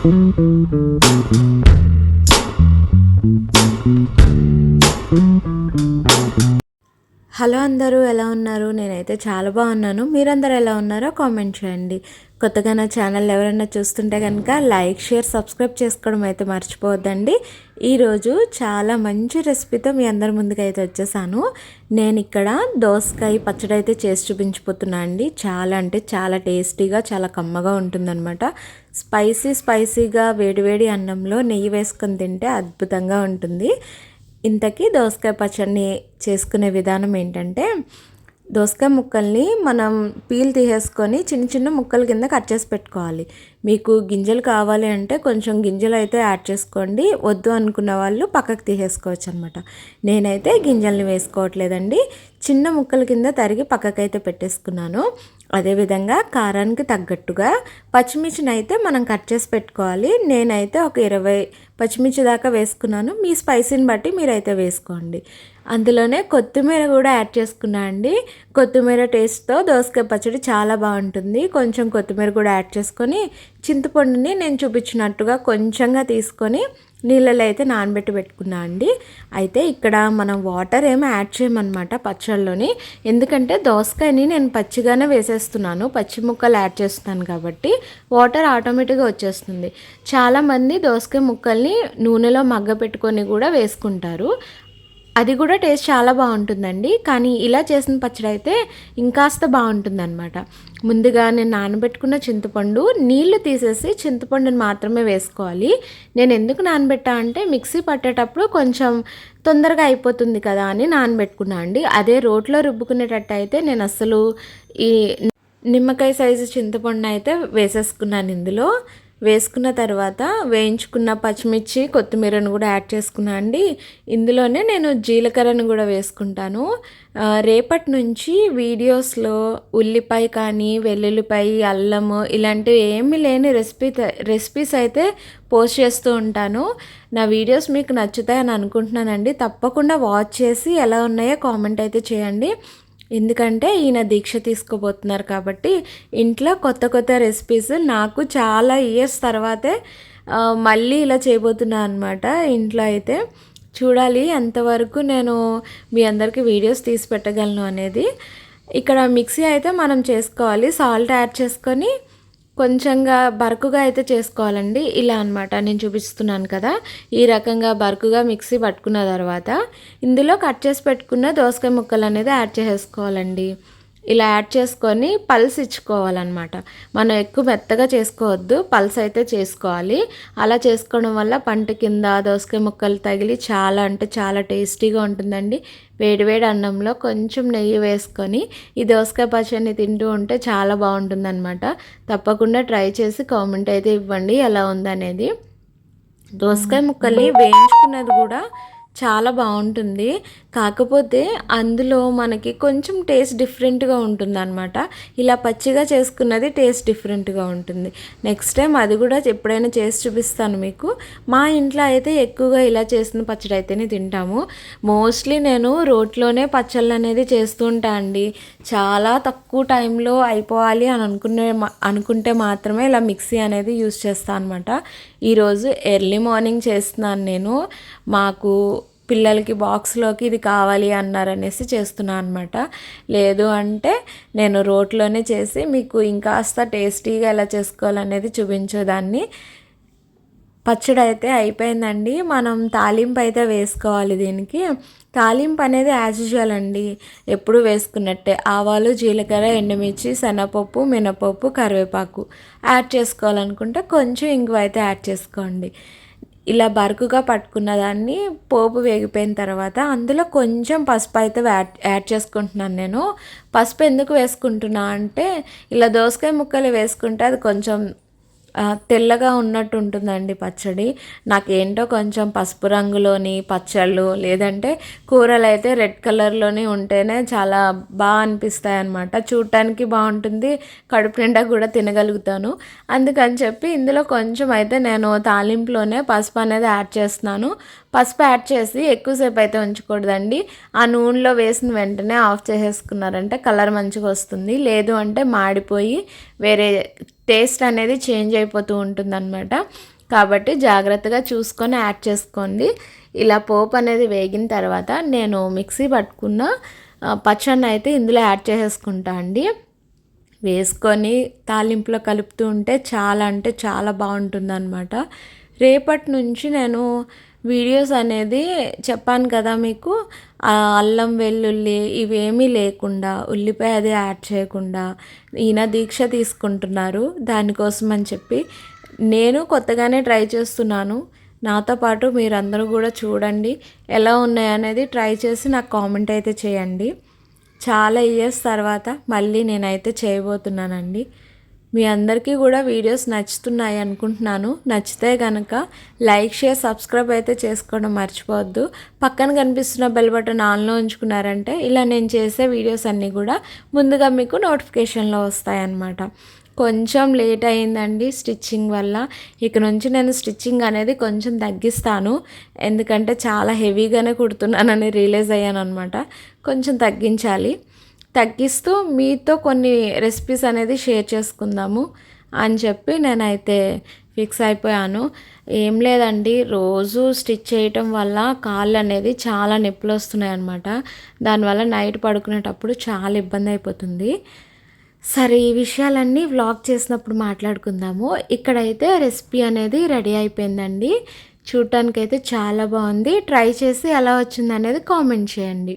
Hello అందరూ ఎలా ఉన్నారు? నేనైతే చాలా బాగున్నాను. మీరందరూ ఎలా ఉన్నారో కామెంట్ చేయండి. కొత్తగా నా ఛానల్ ఎవరైనా చూస్తుంటే కనుక లైక్ షేర్ సబ్స్క్రైబ్ చేసుకోవడం అయితే మర్చిపోవద్దండి. ఈరోజు చాలా మంచి రెసిపీతో మీ అందరి ముందుకు అయితే వచ్చేసాను. నేను ఇక్కడ దోసకాయ పచ్చడి అయితే చేసి చూపించిపోతున్నా అండి. చాలా అంటే చాలా టేస్టీగా చాలా కమ్మగా ఉంటుందన్నమాట. స్పైసీ స్పైసీగా వేడివేడి అన్నంలో నెయ్యి వేసుకొని తింటే అద్భుతంగా ఉంటుంది. ఇంతకీ దోసకాయ పచ్చడిని చేసుకునే విధానం ఏంటంటే దోసకాయ ముక్కల్ని మనం పీల్ తీసేసుకొని చిన్న చిన్న ముక్కల కింద కట్ చేసి పెట్టుకోవాలి. మీకు గింజలు కావాలి అంటే కొంచెం గింజలు అయితే యాడ్ చేసుకోండి. వద్దు అనుకున్న వాళ్ళు పక్కకు తీసేసుకోవచ్చు అనమాట నేనైతే గింజల్ని వేసుకోవట్లేదండి. చిన్న ముక్కల కింద తరిగి పక్కకైతే పెట్టేసుకున్నాను. అదేవిధంగా కారానికి తగ్గట్టుగా పచ్చిమిర్చిని అయితే మనం కట్ చేసి పెట్టుకోవాలి. నేనైతే ఒక ఇరవై పచ్చిమిర్చి దాకా వేసుకున్నాను. మీ స్పైసీని బట్టి మీరైతే వేసుకోండి. అందులోనే కొత్తిమీర కూడా యాడ్ చేసుకున్నా అండి. కొత్తిమీర టేస్ట్తో దోసకాయ పచ్చడి చాలా బాగుంటుంది. కొంచెం కొత్తిమీర కూడా యాడ్ చేసుకొని చింతపండుని నేను చూపించినట్టుగా కొంచెంగా తీసుకొని నీళ్ళలో అయితే నానబెట్టి పెట్టుకున్నా అండి. అయితే ఇక్కడ మనం వాటర్ ఏమి యాడ్ చేయమన్నమాట పచ్చళ్ళలోని. ఎందుకంటే దోసకాయని నేను పచ్చిగానే వేసేస్తున్నాను. పచ్చి ముక్కలు యాడ్ చేస్తున్నాను కాబట్టి వాటర్ ఆటోమేటిక్గా వచ్చేస్తుంది. చాలామంది దోసకాయ ముక్కల్ని నూనెలో మగ్గ పెట్టుకొని కూడా వేసుకుంటారు. అది కూడా టేస్ట్ చాలా బాగుంటుందండి. కానీ ఇలా చేసిన పచ్చడి అయితే ఇంకాస్త బాగుంటుందన్నమాట. ముందుగా నేను నానబెట్టుకున్న చింతపండు నీళ్ళు తీసేసి చింతపండుని మాత్రమే వేసుకోవాలి. నేను ఎందుకు నానబెట్టా అంటే మిక్సీ పట్టేటప్పుడు కొంచెం తొందరగా అయిపోతుంది కదా అని నానబెట్టుకున్నా అండి. అదే రోట్లో రుబ్బుకునేటట్టు అయితే నేను అసలు ఈ నిమ్మకాయ సైజు చింతపండు అయితే వేసేసుకున్నాను ఇందులో. వేసుకున్న తర్వాత వేయించుకున్న పచ్చిమిర్చి కొత్తిమీరను కూడా యాడ్ చేసుకున్నా అండి. ఇందులోనే నేను జీలకర్రను కూడా వేసుకుంటాను. రేపటి నుంచి వీడియోస్లో ఉల్లిపాయ కానీ వెల్లుల్లిపాయ అల్లము ఇలాంటివి ఏమీ లేని రెసిపీ రెసిపీస్ అయితే పోస్ట్ చేస్తూ ఉంటాను. నా వీడియోస్ మీకు నచ్చుతాయని అనుకుంటున్నానండి. తప్పకుండా వాచ్ చేసి ఎలా ఉన్నాయో కామెంట్ అయితే చేయండి. ఎందుకంటే ఈయన దీక్ష తీసుకోబోతున్నారు కాబట్టి ఇంట్లో కొత్త కొత్త రెసిపీస్ నాకు చాలా ఇయర్స్ తర్వాతే మళ్ళీ ఇలా చేయబోతున్నా అనమాట ఇంట్లో అయితే. చూడాలి ఎంతవరకు నేను మీ అందరికీ వీడియోస్ తీసి పెట్టగలను అనేది. ఇక్కడ మిక్సీ అయితే మనం చేసుకోవాలి సాల్ట్ యాడ్ చేసుకొని కొంచెంగా బరుకుగా అయితే చేసుకోవాలండి. ఇలా అనమాట నేను చూపిస్తున్నాను కదా. ఈ రకంగా బరుకుగా మిక్సీ పట్టుకున్న తర్వాత ఇందులో కట్ చేసి పెట్టుకున్న దోసకాయ ముక్కలు అనేది యాడ్ చేసేసుకోవాలండి. ఇలా యాడ్ చేసుకొని పల్స్ ఇచ్చుకోవాలన్నమాట. మనం ఎక్కువ మెత్తగా చేసుకోవద్దు పల్స్ అయితే చేసుకోవాలి. అలా చేసుకోవడం వల్ల పంట కింద దోసకాయ ముక్కలు తగిలి చాలా అంటే చాలా టేస్టీగా ఉంటుందండి. వేడివేడి అన్నంలో కొంచెం నెయ్యి వేసుకొని ఈ దోసకాయ పచ్చడిని తింటూ ఉంటే చాలా బాగుంటుందన్నమాట. తప్పకుండా ట్రై చేసి కామెంట్ అయితే ఇవ్వండి ఎలా ఉందనేది. దోసకాయ ముక్కల్ని వేయించుకున్నది కూడా చాలా బాగుంటుంది. కాకపోతే అందులో మనకి కొంచెం టేస్ట్ డిఫరెంట్గా ఉంటుంది అనమాట ఇలా పచ్చిగా చేసుకున్నది టేస్ట్ డిఫరెంట్గా ఉంటుంది. నెక్స్ట్ టైం అది కూడా ఎప్పుడైనా చేసి చూపిస్తాను మీకు. మా ఇంట్లో అయితే ఎక్కువగా ఇలా చేసిన పచ్చడి అయితేనే తింటాము. మోస్ట్లీ నేను రోట్లోనే పచ్చళ్ళు అనేది చేస్తూ ఉంటా అండి. చాలా తక్కువ టైంలో అయిపోవాలి అని అనుకునే అనుకుంటే మాత్రమే ఇలా మిక్సీ అనేది యూస్ చేస్తాను అనమాట ఈరోజు ఎర్లీ మార్నింగ్ చేస్తున్నాను నేను. మాకు పిల్లలకి బాక్స్లోకి ఇది కావాలి అన్నారనేసి చేస్తున్నాను అనమాట లేదు అంటే నేను రోట్లోనే చేసి మీకు ఇంకాస్త టేస్టీగా ఎలా చేసుకోవాలనేది చూపించేదాన్ని. పచ్చడి అయితే అయిపోయిందండి. మనం తాలింపు అయితే వేసుకోవాలి దీనికి. తాలింపు అనేది యాజ్ యూజువల్ అండి. ఎప్పుడు వేసుకున్నట్టే. ఆవాలు జీలకర్ర ఎండుమిర్చి శనగపప్పు మినపప్పు కరివేపాకు యాడ్ చేసుకోవాలనుకుంటే కొంచెం ఇంగువ అయితే యాడ్ చేసుకోండి. ఇలా బరుకుగా పట్టుకున్న దాన్ని పోపు వేగిపోయిన తర్వాత అందులో కొంచెం పసుపు అయితే యాడ్ యాడ్ చేసుకుంటున్నాను నేను. పసుపు ఎందుకు వేసుకుంటున్నా అంటే ఇలా దోసకాయ ముక్కలు వేసుకుంటే అది కొంచెం తెల్లగా ఉన్నట్టు ఉంటుందండి పచ్చడి. నాకేంటో కొంచెం పసుపు రంగులోని పచ్చళ్ళు లేదంటే కూరలు అయితే రెడ్ కలర్లోని ఉంటేనే చాలా బాగా అనిపిస్తాయి అనమాట చూడటానికి బాగుంటుంది కడుపు నిండా కూడా తినగలుగుతాను. అందుకని చెప్పి ఇందులో కొంచెం అయితే నేను తాలింపులోనే పసుపు అనేది యాడ్ చేస్తున్నాను. పసుపు యాడ్ చేసి ఎక్కువసేపు అయితే ఉంచకూడదండి. ఆ నూనెలో వేసిన వెంటనే ఆఫ్ చేసేసుకున్నారంటే కలర్ మంచిగా వస్తుంది. లేదు అంటే మాడిపోయి వేరే టేస్ట్ అనేది చేంజ్ అయిపోతూ ఉంటుందన్నమాట. కాబట్టి జాగ్రత్తగా చూసుకొని యాడ్ చేసుకోండి. ఇలా పోపు అనేది వేగిన తర్వాత నేను మిక్సీ పట్టుకున్న ఆ, పచ్చడిని అయితే ఇందులో యాడ్ చేసేసుకుంటా అండి. వేసుకొని తాలింపులో కలుపుతూ ఉంటే చాలా అంటే చాలా బాగుంటుంది అనమాట రేపటి నుంచి నేను వీడియోస్ అనేది చెప్పాను కదా మీకు అల్లం వెల్లుల్లి ఇవేమీ లేకుండా ఉల్లిపాయ అది యాడ్ చేయకుండా ఈయన దీక్ష తీసుకుంటున్నారు దానికోసం అని చెప్పి. నేను కొత్తగానే ట్రై చేస్తున్నాను. నాతో పాటు మీరందరూ కూడా చూడండి. ఎలా ఉన్నాయనేది ట్రై చేసి నాకు కామెంట్ అయితే చేయండి. చాలా ఇయర్స్ తర్వాత మళ్ళీ నేనైతే చేయబోతున్నానండి. మీ అందరికీ కూడా వీడియోస్ నచ్చుతున్నాయి అనుకుంటున్నాను. నచ్చితే కనుక లైక్ షేర్ సబ్స్క్రైబ్ అయితే చేసుకోవడం మర్చిపోవద్దు. పక్కన కనిపిస్తున్న బెల్ బటన్ ఆన్లో ఉంచుకున్నారంటే ఇలా నేను చేసే వీడియోస్ అన్నీ కూడా ముందుగా మీకు నోటిఫికేషన్లో వస్తాయన్నమాట. కొంచెం లేట్ అయిందండి స్టిచ్చింగ్ వల్ల. ఇక నుంచి నేను స్టిచ్చింగ్ అనేది కొంచెం తగ్గిస్తాను. ఎందుకంటే చాలా హెవీగానే కుడుతున్నానని రియలైజ్ అయ్యాను అనమాట కొంచెం తగ్గించాలి. తగ్గిస్తూ మీతో కొన్ని రెసిపీస్ అనేది షేర్ చేసుకుందాము అని చెప్పి నేనైతే ఫిక్స్ అయిపోయాను. ఏం లేదండి రోజు స్టిచ్ చేయటం వల్ల కాళ్ళు అనేది చాలా నొప్పులు వస్తున్నాయి అనమాట దానివల్ల నైట్ పడుకునేటప్పుడు చాలా ఇబ్బంది అయిపోతుంది. సరే ఈ విషయాలన్నీ వ్లాగ్ చేసినప్పుడు మాట్లాడుకుందాము. ఇక్కడైతే రెసిపీ అనేది రెడీ అయిపోయిందండి. చూడటానికైతే చాలా బాగుంది. ట్రై చేసి ఎలా వచ్చింది అనేది కామెంట్ చేయండి.